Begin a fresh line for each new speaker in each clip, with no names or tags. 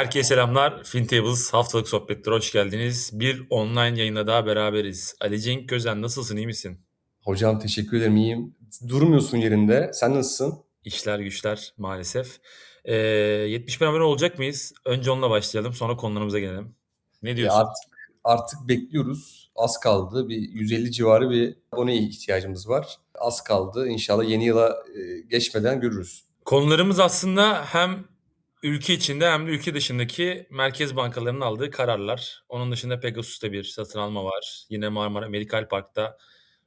Herkese selamlar. FinTables haftalık sohbetleri hoş geldiniz. Bir online yayında daha beraberiz. Ali Cenk Gözen nasılsın, iyi misin?
Hocam teşekkür ederim iyiyim. Durmuyorsun yerinde. Sen nasılsın?
İşler güçler maalesef. Ee, 70 bin abone olacak mıyız? Önce onunla başlayalım sonra konularımıza gelelim. Ne
Ya
diyorsun?
artık artık bekliyoruz. Az kaldı. Bir 150 civarı bir aboneye ihtiyacımız var. Az kaldı. İnşallah yeni yıla e, geçmeden görürüz.
Konularımız aslında hem ülke içinde hem de ülke dışındaki merkez bankalarının aldığı kararlar. Onun dışında Pegasus'ta bir satın alma var. Yine Marmara Medical Park'ta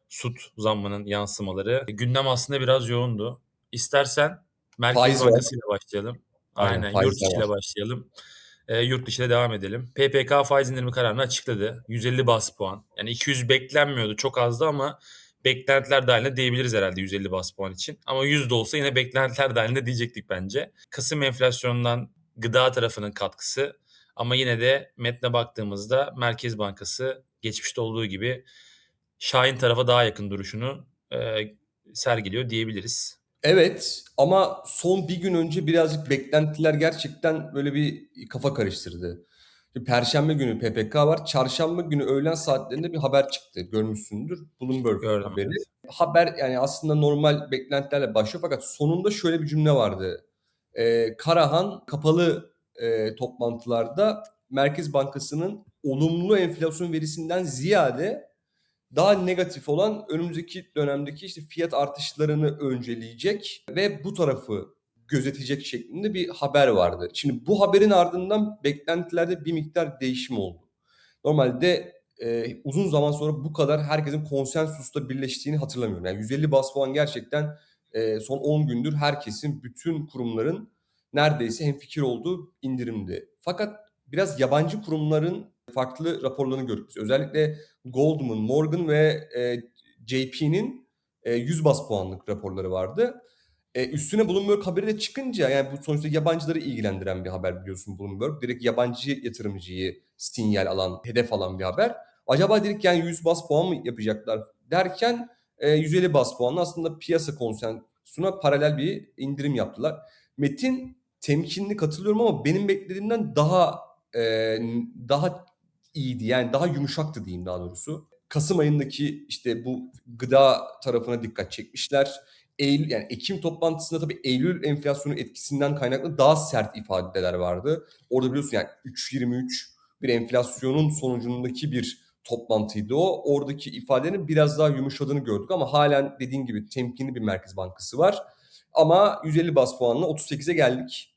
SUT zammının yansımaları. Gündem aslında biraz yoğundu. İstersen Merkez
Faiz.
Bankası ile başlayalım.
Aynen,
Aynen, yurt içi ile başlayalım. Ee, yurt dışı ile devam edelim. PPK faiz indirimi kararını açıkladı. 150 bas puan. Yani 200 beklenmiyordu. Çok azdı ama beklentiler dahilinde diyebiliriz herhalde 150 bas puan için. Ama 100 de olsa yine beklentiler dahilinde diyecektik bence. Kasım enflasyonundan gıda tarafının katkısı ama yine de metne baktığımızda Merkez Bankası geçmişte olduğu gibi Şahin tarafa daha yakın duruşunu e, sergiliyor diyebiliriz.
Evet ama son bir gün önce birazcık beklentiler gerçekten böyle bir kafa karıştırdı. Perşembe günü PPK var. Çarşamba günü öğlen saatlerinde bir haber çıktı. Görmüşsündür. Bloomberg
Gördüm,
haberi. Haber yani aslında normal beklentilerle başlıyor fakat sonunda şöyle bir cümle vardı. Ee, Karahan kapalı e, toplantılarda Merkez Bankası'nın olumlu enflasyon verisinden ziyade daha negatif olan önümüzdeki dönemdeki işte fiyat artışlarını önceleyecek ve bu tarafı gözetecek şeklinde bir haber vardı. Şimdi bu haberin ardından beklentilerde bir miktar değişim oldu. Normalde e, uzun zaman sonra bu kadar herkesin konsensusta birleştiğini hatırlamıyorum. Yani 150 bas puan gerçekten e, son 10 gündür herkesin, bütün kurumların neredeyse hemfikir olduğu indirimdi. Fakat biraz yabancı kurumların farklı raporlarını gördük. Özellikle Goldman, Morgan ve e, JP'nin e, 100 bas puanlık raporları vardı. E, üstüne Bloomberg haberi de çıkınca yani bu sonuçta yabancıları ilgilendiren bir haber biliyorsun Bloomberg. Direkt yabancı yatırımcıyı sinyal alan, hedef alan bir haber. Acaba dedik yani 100 bas puan mı yapacaklar derken e, 150 bas puanla aslında piyasa konsensüsüne paralel bir indirim yaptılar. Metin temkinli katılıyorum ama benim beklediğimden daha e, daha iyiydi. Yani daha yumuşaktı diyeyim daha doğrusu. Kasım ayındaki işte bu gıda tarafına dikkat çekmişler. Eylül yani Ekim toplantısında tabii Eylül enflasyonu etkisinden kaynaklı daha sert ifadeler vardı. Orada biliyorsun yani 3.23 bir enflasyonun sonucundaki bir toplantıydı o. Oradaki ifadenin biraz daha yumuşadığını gördük ama halen dediğin gibi temkinli bir Merkez Bankası var. Ama 150 bas puanla 38'e geldik.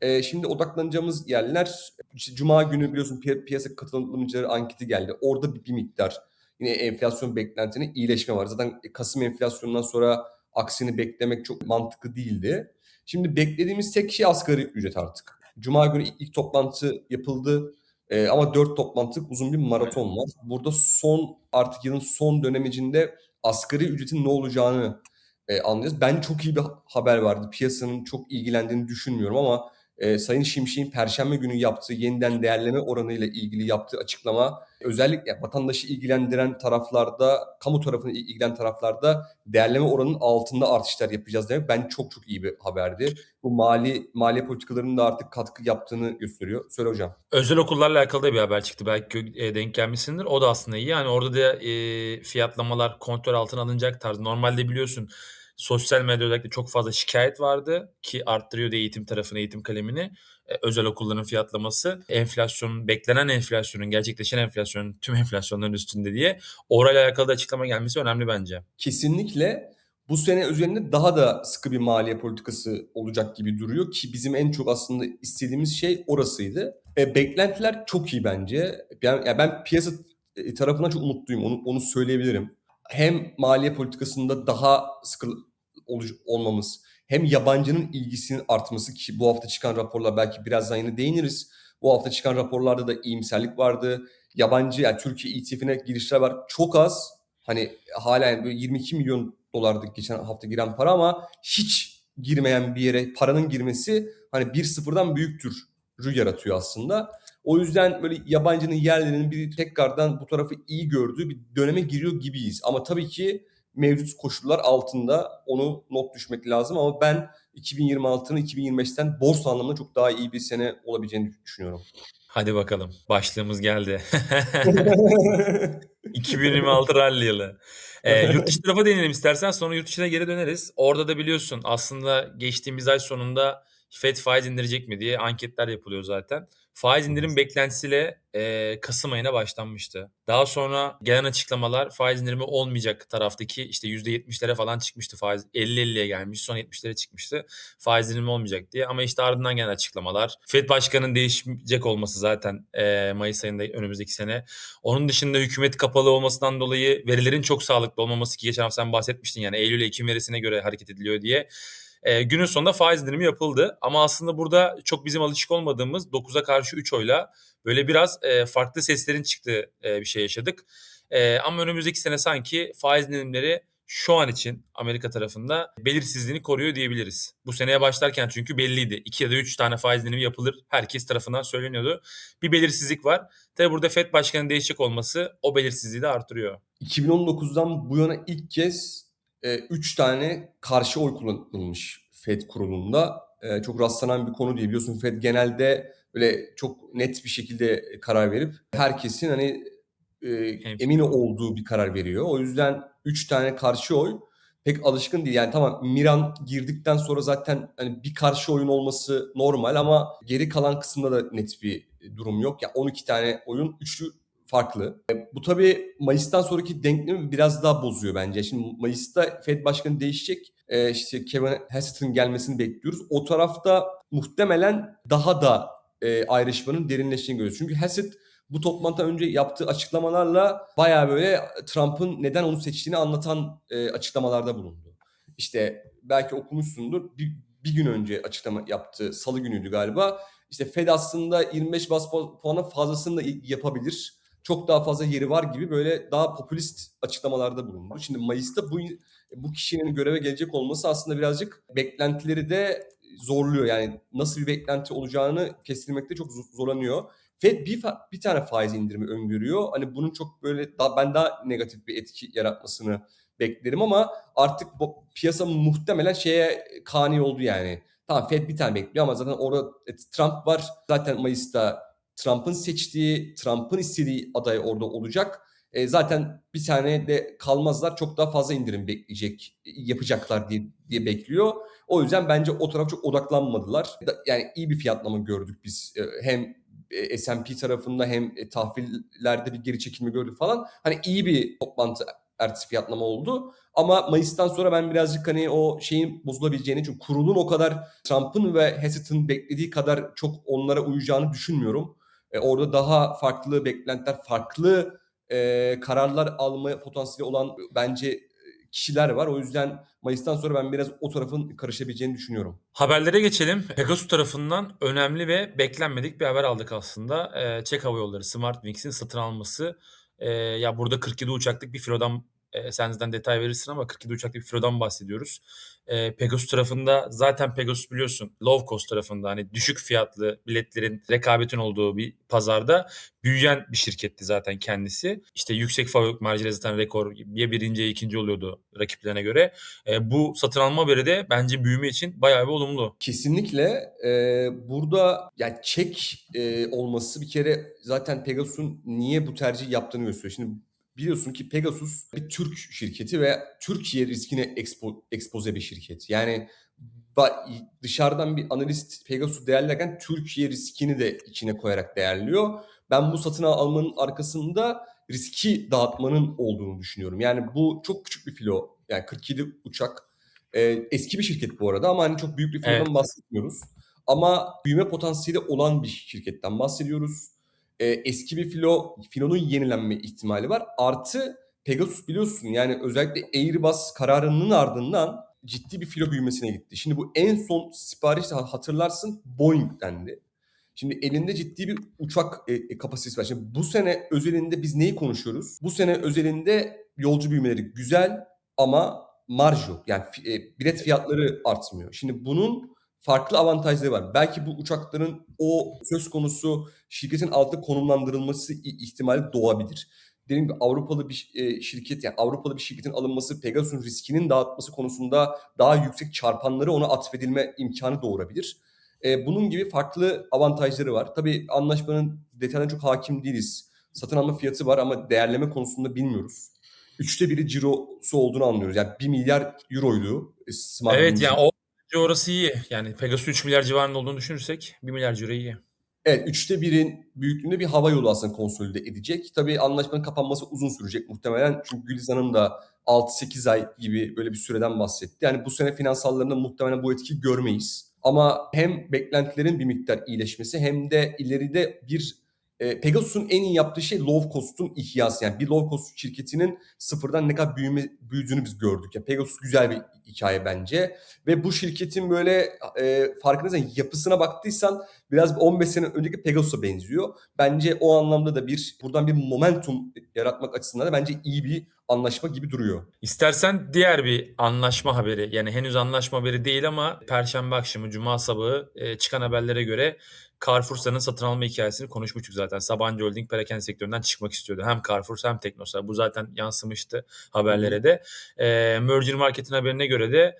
Ee, şimdi odaklanacağımız yerler işte Cuma günü biliyorsun piy- piyasa katılımcıları anketi geldi. Orada bir, bir miktar yine enflasyon beklentinin iyileşme var. Zaten Kasım enflasyonundan sonra aksini beklemek çok mantıklı değildi. Şimdi beklediğimiz tek şey asgari ücret artık. Cuma günü ilk, toplantı yapıldı. Ee, ama dört toplantılık uzun bir maraton var. Burada son artık yılın son dönemecinde asgari ücretin ne olacağını e, anlayacağız. Ben çok iyi bir haber vardı. Piyasanın çok ilgilendiğini düşünmüyorum ama e, Sayın Şimşek'in Perşembe günü yaptığı yeniden değerleme oranıyla ilgili yaptığı açıklama özellikle vatandaşı ilgilendiren taraflarda, kamu tarafını ilgilendiren taraflarda değerleme oranının altında artışlar yapacağız demek ben çok çok iyi bir haberdi. Bu mali maliye politikalarının da artık katkı yaptığını gösteriyor. Söyle hocam.
Özel okullarla alakalı da bir haber çıktı. Belki e, denk gelmişsindir. O da aslında iyi. Yani orada da e, fiyatlamalar kontrol altına alınacak tarzı. Normalde biliyorsun sosyal medyada özellikle çok fazla şikayet vardı ki arttırıyordu eğitim tarafını, eğitim kalemini. E, özel okulların fiyatlaması enflasyonun, beklenen enflasyonun, gerçekleşen enflasyonun tüm enflasyonların üstünde diye orayla alakalı da açıklama gelmesi önemli bence.
kesinlikle bu sene üzerinde daha da sıkı bir maliye politikası olacak gibi duruyor ki bizim en çok aslında istediğimiz şey orasıydı. E, beklentiler çok iyi bence. Yani, yani ben piyasa e, tarafından çok umutluyum. Onu, onu söyleyebilirim. Hem maliye politikasında daha sıkı olmamız, hem yabancının ilgisinin artması ki bu hafta çıkan raporlar belki birazdan yine değiniriz. Bu hafta çıkan raporlarda da iyimserlik vardı. Yabancı yani Türkiye ETF'ine girişler var. Çok az Hani hala yani böyle 22 milyon dolardı geçen hafta giren para ama hiç girmeyen bir yere paranın girmesi hani bir sıfırdan büyüktür yaratıyor aslında. O yüzden böyle yabancının yerlerinin bir tekrardan bu tarafı iyi gördüğü bir döneme giriyor gibiyiz. Ama tabii ki mevcut koşullar altında onu not düşmek lazım ama ben 2026'nın 2025'ten borsa anlamında çok daha iyi bir sene olabileceğini düşünüyorum.
Hadi bakalım. Başlığımız geldi. 2026 rally yılı. Ee, yurt dışı tarafa değinelim istersen sonra yurt dışına geri döneriz. Orada da biliyorsun aslında geçtiğimiz ay sonunda FED faiz indirecek mi diye anketler yapılıyor zaten. Faiz indirim beklentisiyle e, Kasım ayına başlanmıştı. Daha sonra gelen açıklamalar faiz indirimi olmayacak taraftaki işte %70'lere falan çıkmıştı faiz. 50-50'ye gelmiş son 70'lere çıkmıştı. Faiz indirimi olmayacak diye. Ama işte ardından gelen açıklamalar. FED başkanının değişecek olması zaten e, Mayıs ayında önümüzdeki sene. Onun dışında hükümet kapalı olmasından dolayı verilerin çok sağlıklı olmaması ki geçen hafta sen bahsetmiştin yani Eylül Ekim verisine göre hareket ediliyor diye. E, günün sonunda faiz indirimi yapıldı. Ama aslında burada çok bizim alışık olmadığımız 9'a karşı 3 oyla böyle biraz e, farklı seslerin çıktığı e, bir şey yaşadık. E, ama önümüzdeki sene sanki faiz indirimleri şu an için Amerika tarafında belirsizliğini koruyor diyebiliriz. Bu seneye başlarken çünkü belliydi. 2 ya da 3 tane faiz indirimi yapılır. Herkes tarafından söyleniyordu. Bir belirsizlik var. Tabi burada FED başkanının değişecek olması o belirsizliği de artırıyor.
2019'dan bu yana ilk kez 3 tane karşı oy kullanılmış FED kurulunda. E, çok rastlanan bir konu değil. Biliyorsun FED genelde böyle çok net bir şekilde karar verip herkesin hani e, emin olduğu bir karar veriyor. O yüzden 3 tane karşı oy pek alışkın değil. Yani tamam Miran girdikten sonra zaten hani bir karşı oyun olması normal ama geri kalan kısımda da net bir durum yok. Ya yani 12 tane oyun üçlü farklı. E, bu tabii Mayıs'tan sonraki denklemi biraz daha bozuyor bence. Şimdi Mayıs'ta Fed başkanı değişecek. E, işte Kevin Hassett gelmesini bekliyoruz. O tarafta muhtemelen daha da e, ayrışmanın derinleştiğini görüyoruz. Çünkü Hassett bu toplantıdan önce yaptığı açıklamalarla bayağı böyle Trump'ın neden onu seçtiğini anlatan e, açıklamalarda bulundu. İşte belki okumuşsundur. Bir, bir gün önce açıklama yaptı. Salı günüydü galiba. İşte Fed aslında 25 bas puanın fazlasını da yapabilir. Çok daha fazla yeri var gibi böyle daha popülist açıklamalarda bulundu. Şimdi Mayıs'ta bu bu kişinin göreve gelecek olması aslında birazcık beklentileri de zorluyor. Yani nasıl bir beklenti olacağını kestirmekte çok zorlanıyor. Fed bir, bir tane faiz indirimi öngörüyor. Hani bunun çok böyle daha, ben daha negatif bir etki yaratmasını beklerim ama artık bu piyasa muhtemelen şeye kani oldu yani. Tamam Fed bir tane bekliyor ama zaten orada Trump var. Zaten Mayıs'ta Trump'ın seçtiği, Trump'ın istediği aday orada olacak. E, zaten bir tane de kalmazlar. Çok daha fazla indirim bekleyecek, yapacaklar diye, diye bekliyor. O yüzden bence o taraf çok odaklanmadılar. Yani iyi bir fiyatlama gördük biz. Hem S&P tarafında hem tahvillerde bir geri çekilme gördük falan. Hani iyi bir toplantı ertesi fiyatlama oldu. Ama Mayıs'tan sonra ben birazcık hani o şeyin bozulabileceğini çünkü kurulun o kadar Trump'ın ve Hassett'ın beklediği kadar çok onlara uyacağını düşünmüyorum. E, orada daha farklı beklentiler, farklı e, kararlar alma potansiyeli olan bence kişiler var. O yüzden Mayıs'tan sonra ben biraz o tarafın karışabileceğini düşünüyorum.
Haberlere geçelim. Pegasus tarafından önemli ve beklenmedik bir haber aldık aslında. Ee, Çek Hava Yolları Smartwings satın alması. Ee, ya burada 47 uçaklık bir filodan e, sen zaten detay verirsin ama 47 uçaklık bir filodan bahsediyoruz. E, Pegasus tarafında zaten Pegasus biliyorsun low cost tarafında hani düşük fiyatlı biletlerin rekabetin olduğu bir pazarda büyüyen bir şirketti zaten kendisi. İşte yüksek fabrik marjıyla zaten rekor ya birinci ya ikinci oluyordu rakiplerine göre. E, bu satın alma haberi de bence büyüme için bayağı bir olumlu.
Kesinlikle. E, burada yani çek e, olması bir kere zaten Pegasus'un niye bu tercih yaptığını gösteriyor. Şimdi biliyorsun ki Pegasus bir Türk şirketi ve Türkiye riskine expo, expose bir şirket. Yani dışarıdan bir analist Pegasus değerlerken Türkiye riskini de içine koyarak değerliyor. Ben bu satın almanın arkasında riski dağıtmanın olduğunu düşünüyorum. Yani bu çok küçük bir filo. Yani 47 uçak. Ee, eski bir şirket bu arada ama hani çok büyük bir filodan evet. bahsetmiyoruz. Ama büyüme potansiyeli olan bir şirketten bahsediyoruz e, eski bir filo, filonun yenilenme ihtimali var. Artı Pegasus biliyorsun yani özellikle Airbus kararının ardından ciddi bir filo büyümesine gitti. Şimdi bu en son sipariş hatırlarsın Boeing dendi. Şimdi elinde ciddi bir uçak e, kapasitesi var. Şimdi bu sene özelinde biz neyi konuşuyoruz? Bu sene özelinde yolcu büyümeleri güzel ama marj yok. Yani e, bilet fiyatları artmıyor. Şimdi bunun farklı avantajları var. Belki bu uçakların o söz konusu şirketin altında konumlandırılması ihtimali doğabilir. dediğim gibi Avrupalı bir e, şirket yani Avrupalı bir şirketin alınması Pegasus'un riskinin dağıtması konusunda daha yüksek çarpanları ona atfedilme imkanı doğurabilir. E, bunun gibi farklı avantajları var. Tabii anlaşmanın detaylarına çok hakim değiliz. Satın alma fiyatı var ama değerleme konusunda bilmiyoruz. Üçte biri cirosu olduğunu anlıyoruz. Yani 1 milyar euroydu. e, Smart
Evet yani o orası iyi. Yani Pegasus 3 milyar civarında olduğunu düşünürsek 1 milyar euro iyi.
Evet, üçte birin büyüklüğünde bir hava yolu aslında konsolide edecek. Tabii anlaşmanın kapanması uzun sürecek muhtemelen. Çünkü Güliz Hanım da 6-8 ay gibi böyle bir süreden bahsetti. Yani bu sene finansallarında muhtemelen bu etkiyi görmeyiz. Ama hem beklentilerin bir miktar iyileşmesi hem de ileride bir e, Pegasus'un en iyi yaptığı şey low cost'un ihyası. Yani bir low cost şirketinin sıfırdan ne kadar büyüme, büyüdüğünü biz gördük. Yani Pegasus güzel bir hikaye bence. Ve bu şirketin böyle e, farkındaysan yapısına baktıysan biraz bir 15 sene önceki Pegasus'a benziyor. Bence o anlamda da bir buradan bir momentum yaratmak açısından da bence iyi bir anlaşma gibi duruyor.
İstersen diğer bir anlaşma haberi yani henüz anlaşma haberi değil ama Perşembe akşamı Cuma sabahı e, çıkan haberlere göre Carrefour'un satın alma hikayesini konuşmuştuk zaten. Sabancı Holding perakende sektöründen çıkmak istiyordu. Hem Carrefour hem Teknosa. Bu zaten yansımıştı haberlere de. E, Merger Market'in haberine göre de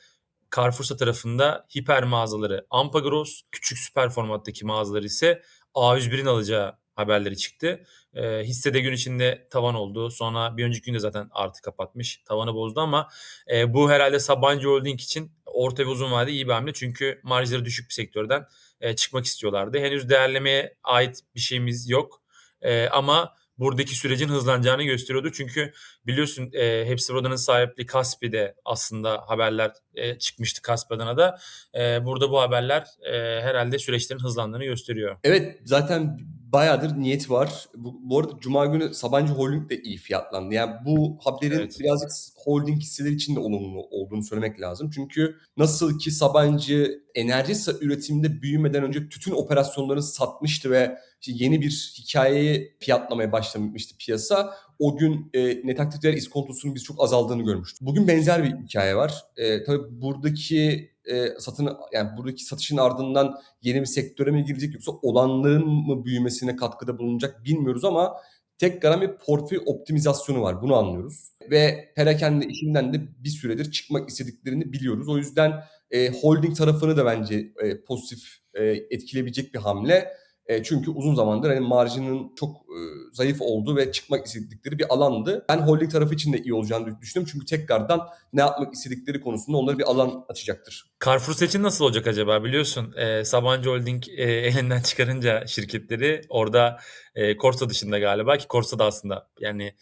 Carrefour tarafında hiper mağazaları Ampagros, küçük süper formattaki mağazaları ise A101'in alacağı haberleri çıktı. E, hissede gün içinde tavan oldu. Sonra bir önceki günde zaten artı kapatmış. Tavanı bozdu ama e, bu herhalde Sabancı Holding için orta ve uzun vadede iyi bir hamle. Çünkü marjları düşük bir sektörden e, çıkmak istiyorlardı. Henüz değerlemeye ait bir şeyimiz yok. E, ama buradaki sürecin hızlanacağını gösteriyordu. Çünkü biliyorsun e, Hepsi Roda'nın sahipliği Kaspi'de aslında haberler e, çıkmıştı Kaspi adına da. E, burada bu haberler e, herhalde süreçlerin hızlandığını gösteriyor.
Evet zaten bayağıdır niyet var. Bu, bu arada Cuma günü Sabancı Holding de iyi fiyatlandı. Yani bu haberin
Evet.
birazcık holding hisseleri için de olumlu olduğunu söylemek lazım. Çünkü nasıl ki Sabancı enerji üretiminde büyümeden önce tütün operasyonlarını satmıştı ve işte yeni bir hikayeyi fiyatlamaya başlamıştı piyasa. O gün e, net aktif değer iskontosunun biz çok azaldığını görmüştük. Bugün benzer bir hikaye var. E, tabii buradaki e, satın yani buradaki satışın ardından yeni bir sektöre mi girecek yoksa olanların mı büyümesine katkıda bulunacak bilmiyoruz ama tekrar bir portföy optimizasyonu var. Bunu anlıyoruz. Ve perakende işinden de bir süredir çıkmak istediklerini biliyoruz. O yüzden e, holding tarafını da bence e, pozitif e, etkileyebilecek bir hamle. E, çünkü uzun zamandır hani marjının çok e, zayıf olduğu ve çıkmak istedikleri bir alandı. Ben holding tarafı için de iyi olacağını düşünüyorum. Çünkü tekrardan ne yapmak istedikleri konusunda onlara bir alan açacaktır.
Carrefour için nasıl olacak acaba biliyorsun e, Sabancı Holding e, elinden çıkarınca şirketleri orada e, Corsa dışında galiba ki Corsa da aslında yani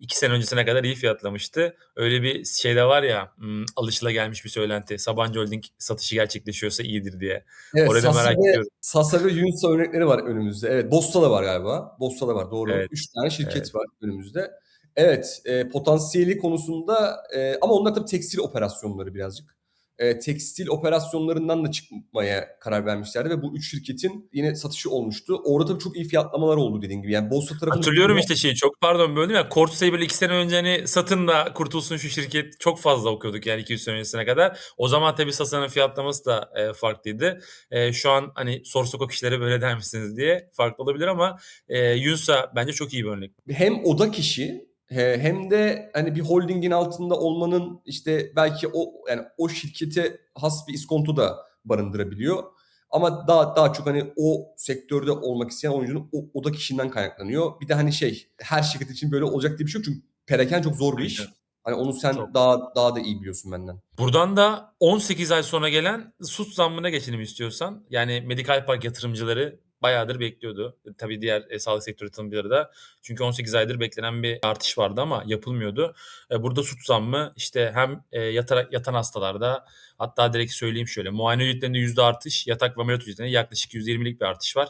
iki sene öncesine kadar iyi fiyatlamıştı. Öyle bir şey de var ya hmm, alışılagelmiş bir söylenti. Sabancı Holding satışı gerçekleşiyorsa iyidir diye.
Evet,
Orayı da
Sasa
merak
ve,
ediyorum.
Sasa ve Yunus örnekleri var önümüzde. Evet, Bosta da var galiba. Bosta da var doğru.
Evet,
Üç tane şirket
evet.
var önümüzde. Evet, e, potansiyeli konusunda e, ama onlar tabii tekstil operasyonları birazcık. E, tekstil operasyonlarından da çıkmaya karar vermişlerdi ve bu üç şirketin yine satışı olmuştu. Orada tabii çok iyi fiyatlamalar oldu dediğin gibi. Yani Bosta tarafında
Hatırlıyorum işte şeyi çok pardon böldüm ya Corsa'yı böyle iki sene önce hani satın da kurtulsun şu şirket çok fazla okuyorduk yani 200 sene öncesine kadar. O zaman tabii Sasa'nın fiyatlaması da e, farklıydı. E, şu an hani sorsak o kişilere böyle der misiniz diye farklı olabilir ama e, Yunsa bence çok iyi bir örnek.
hem oda kişi hem de hani bir holdingin altında olmanın işte belki o yani o şirkete has bir iskonto da barındırabiliyor. Ama daha daha çok hani o sektörde olmak isteyen oyuncunun o oda kişiden kaynaklanıyor. Bir de hani şey her şirket için böyle olacak diye bir şey yok çünkü perakende çok zor bir iş. Hani onu sen
Çok.
daha daha da iyi biliyorsun benden.
Buradan da 18 ay sonra gelen SUS zammına geçelim istiyorsan. Yani Medikal Park yatırımcıları bayağıdır bekliyordu. E, Tabii diğer e, sağlık sektörü yatırımcıları da. Çünkü 18 aydır beklenen bir artış vardı ama yapılmıyordu. E, burada SUS zammı işte hem e, yatarak, yatan hastalarda hatta direkt söyleyeyim şöyle muayene ücretlerinde yüzde artış, yatak ve ameliyat ücretlerinde yaklaşık %20'lik bir artış var.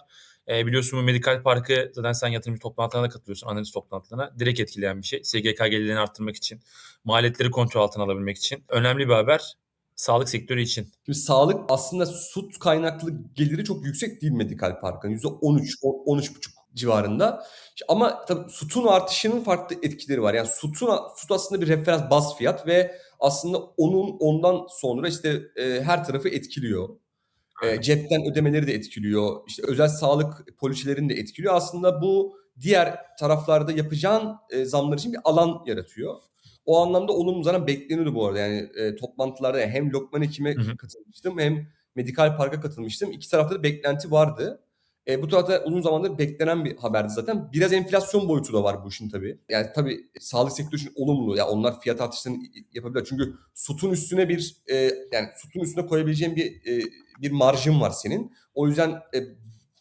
E, biliyorsun bu Medikal Park'ı zaten sen yatırımcı toplantılarına katılıyorsun, analiz toplantılarına. Direkt etkileyen bir şey. SGK gelirlerini arttırmak için, maliyetleri kontrol altına alabilmek için. Önemli bir haber sağlık sektörü için.
Şimdi sağlık aslında süt kaynaklı geliri çok yüksek değil Medikal Park'ın. %13, o- 13,5 civarında. Ama tabii sütun artışının farklı etkileri var. Yani sütun, süt aslında bir referans baz fiyat ve aslında onun ondan sonra işte e, her tarafı etkiliyor. E, cepten ödemeleri de etkiliyor. İşte özel sağlık poliçelerini de etkiliyor. Aslında bu diğer taraflarda yapacağın e, zamlar için bir alan yaratıyor. O anlamda olumlu zaten bekleniyordu bu arada. Yani e, toplantılarda hem Lokman Hekim'e
Hı hı.
katılmıştım hem Medikal Park'a katılmıştım. İki tarafta da beklenti vardı. E, bu tarafta uzun zamandır beklenen bir haberdi zaten. Biraz enflasyon boyutu da var bu işin tabii. Yani tabii sağlık sektörü için olumlu. Ya onlar fiyat artışlarını yapabilir. Çünkü sütun üstüne bir e, yani sütun üstüne koyabileceğin bir e, bir marjın var senin. O yüzden e,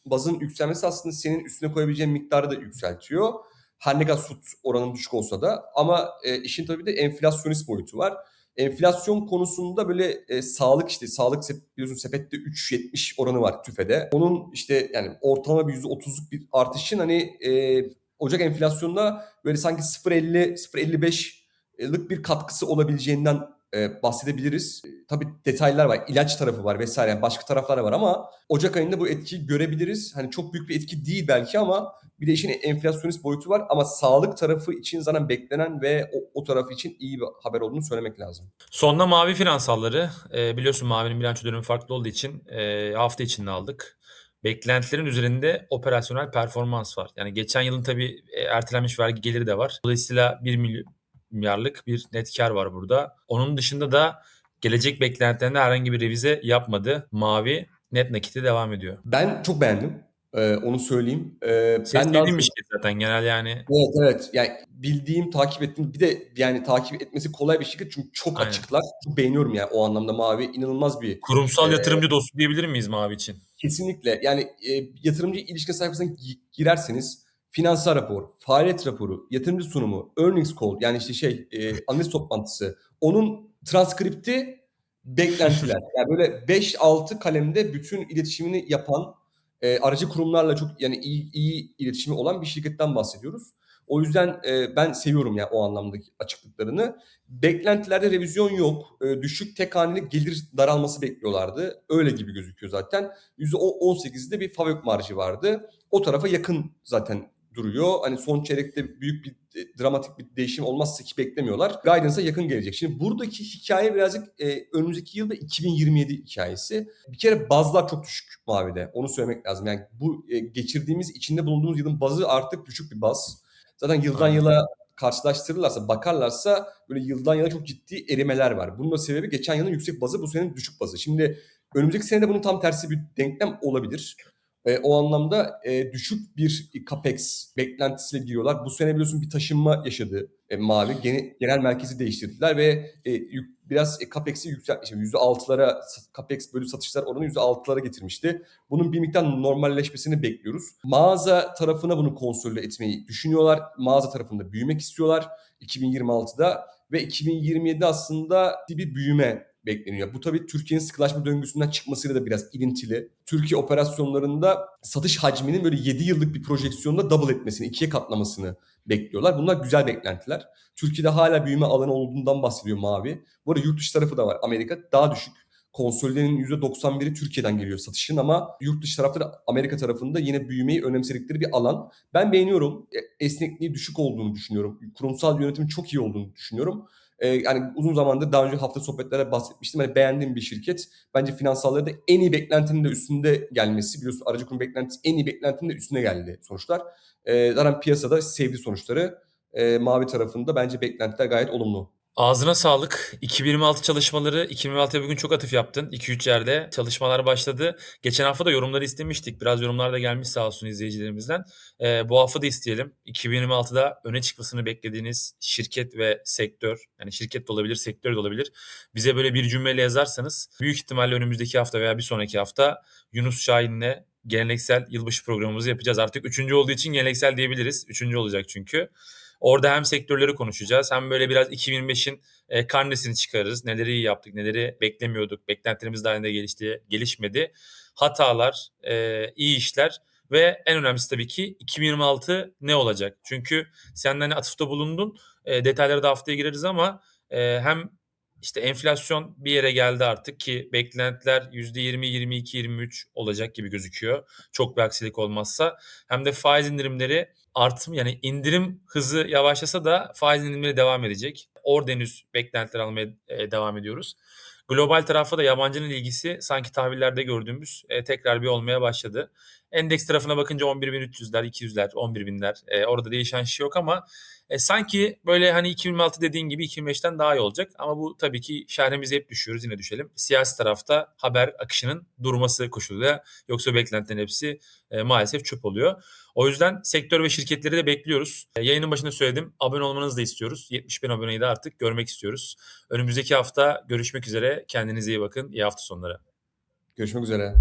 bazın yükselmesi aslında senin üstüne koyabileceğin miktarı da yükseltiyor. Her ne kadar süt oranın düşük olsa da ama e, işin tabii de enflasyonist boyutu var. Enflasyon konusunda böyle e, sağlık işte sağlık biliyorsun sepette 3.70 oranı var TÜFE'de. Onun işte yani ortalama bir %30'luk bir artışın hani e, Ocak enflasyonuna böyle sanki 0.50 0.55'lık bir katkısı olabileceğinden e, bahsedebiliriz. E, tabii detaylar var. ilaç tarafı var vesaire. Yani başka taraflar var ama Ocak ayında bu etkiyi görebiliriz. Hani çok büyük bir etki değil belki ama bir de işin enflasyonist boyutu var ama sağlık tarafı için zaten beklenen ve o, o taraf için iyi bir haber olduğunu söylemek lazım.
Sonda Mavi finansalları. E, biliyorsun Mavi'nin bilanço dönemi farklı olduğu için e, hafta içinde aldık. Beklentilerin üzerinde operasyonel performans var. Yani geçen yılın tabii e, ertelenmiş vergi geliri de var. Dolayısıyla 1 milyarlık bir net kar var burada. Onun dışında da gelecek beklentilerinde herhangi bir revize yapmadı. Mavi net nakite devam ediyor.
Ben çok beğendim. Ee, onu söyleyeyim. Ee, ben daha-
bir şirket zaten genel yani.
Evet evet. Yani bildiğim, takip ettiğim bir de yani takip etmesi kolay bir şirket çünkü çok
Aynen.
açıklar. Çok beğeniyorum yani o anlamda Mavi inanılmaz bir
Kurumsal
Ee,
yatırımcı dostu diyebilir miyiz Mavi için?
Kesinlikle. Yani e, yatırımcı ilişkin sayfasına gi- girerseniz finansal rapor, faaliyet raporu, yatırımcı sunumu, earnings call yani işte şey e, analiz toplantısı, onun transkripti beklentiler. Yani böyle 5-6 kalemde bütün iletişimini yapan e, aracı kurumlarla çok yani iyi, iyi iletişimi olan bir şirketten bahsediyoruz. O yüzden e, ben seviyorum yani o anlamdaki açıklıklarını. Beklentilerde revizyon yok. E, düşük tek haneli gelir daralması bekliyorlardı. Öyle gibi gözüküyor zaten. %18'de bir FAVÖK marjı vardı. O tarafa yakın zaten duruyor. Hani son çeyrekte büyük bir e, dramatik bir değişim olmazsa ki beklemiyorlar. Guidance'a yakın gelecek. Şimdi buradaki hikaye birazcık e, önümüzdeki yılda 2027 hikayesi. Bir kere bazlar çok düşük Mavi'de. Onu söylemek lazım. Yani bu e, geçirdiğimiz, içinde bulunduğumuz yılın bazı artık düşük bir baz. Zaten yıldan yıla karşılaştırırlarsa, bakarlarsa böyle yıldan yıla çok ciddi erimeler var. Bunun da sebebi geçen yılın yüksek bazı, bu senenin düşük bazı. Şimdi önümüzdeki senede bunun tam tersi bir denklem olabilir. E, o anlamda e, düşük bir capex beklentisiyle giriyorlar. Bu sene biliyorsun bir taşınma yaşadı e, Mavi. Gene, genel merkezi değiştirdiler ve e, yük- biraz e, capex'i yükseltmiş. %6'lara sa- capex bölü satışlar oranı %6'lara getirmişti. Bunun bir miktar normalleşmesini bekliyoruz. Mağaza tarafına bunu konsolide etmeyi düşünüyorlar. Mağaza tarafında büyümek istiyorlar 2026'da ve 2027'de aslında bir büyüme bekleniyor. Bu tabii Türkiye'nin sıkılaşma döngüsünden çıkmasıyla da biraz ilintili. Türkiye operasyonlarında satış hacminin böyle 7 yıllık bir projeksiyonda double etmesini, ikiye katlamasını bekliyorlar. Bunlar güzel beklentiler. Türkiye'de hala büyüme alanı olduğundan bahsediyor Mavi. Bu arada yurt dışı tarafı da var. Amerika daha düşük. Konsolidenin %91'i Türkiye'den geliyor satışın ama yurt dışı tarafta Amerika tarafında yine büyümeyi önemsedikleri bir alan. Ben beğeniyorum. E, Esnekliği düşük olduğunu düşünüyorum. Kurumsal yönetimin çok iyi olduğunu düşünüyorum. Ee, yani uzun zamandır daha önce hafta sohbetlerde bahsetmiştim. Hani beğendiğim bir şirket. Bence finansalları da en iyi beklentinin de üstünde gelmesi. Biliyorsun aracı kurum beklentisi en iyi beklentinin de üstüne geldi sonuçlar. Ee, zaten piyasada sevdi sonuçları. Ee, mavi tarafında bence beklentiler gayet olumlu.
Ağzına sağlık. 2026 çalışmaları, 2026'ya bugün çok atıf yaptın. 2-3 yerde çalışmalar başladı. Geçen hafta da yorumları istemiştik. Biraz yorumlar da gelmiş sağ olsun izleyicilerimizden. Ee, bu hafta da isteyelim. 2026'da öne çıkmasını beklediğiniz şirket ve sektör, yani şirket de olabilir, sektör de olabilir. Bize böyle bir cümleyle yazarsanız büyük ihtimalle önümüzdeki hafta veya bir sonraki hafta Yunus Şahin'le geleneksel yılbaşı programımızı yapacağız. Artık üçüncü olduğu için geleneksel diyebiliriz. Üçüncü olacak çünkü. Orada hem sektörleri konuşacağız hem böyle biraz 2025'in e, karnesini çıkarırız. Neleri iyi yaptık, neleri beklemiyorduk, beklentilerimiz dahilinde gelişti, gelişmedi. Hatalar, e, iyi işler ve en önemlisi tabii ki 2026 ne olacak? Çünkü sen hani atıfta bulundun. E, detaylara da haftaya gireriz ama e, hem işte enflasyon bir yere geldi artık ki beklentiler %20, 22, 23 olacak gibi gözüküyor. Çok bir aksilik olmazsa. Hem de faiz indirimleri artım yani indirim hızı yavaşlasa da faiz indirimleri devam edecek. Orada henüz beklentiler almaya e, devam ediyoruz. Global tarafta da yabancının ilgisi sanki tahvillerde gördüğümüz e, tekrar bir olmaya başladı. Endeks tarafına bakınca 11.300'ler, 200'ler, 11.000'ler e, orada değişen şey yok ama e, sanki böyle hani 2026 dediğin gibi 2025'ten daha iyi olacak. Ama bu tabii ki şehrimize hep düşüyoruz yine düşelim. Siyasi tarafta haber akışının durması koşuluyla yoksa beklentilerin hepsi e, maalesef çöp oluyor. O yüzden sektör ve şirketleri de bekliyoruz. E, yayının başında söyledim. Abone olmanızı da istiyoruz. 70 bin aboneyi de artık görmek istiyoruz. Önümüzdeki hafta görüşmek üzere. Kendinize iyi bakın. İyi hafta sonları.
Görüşmek üzere.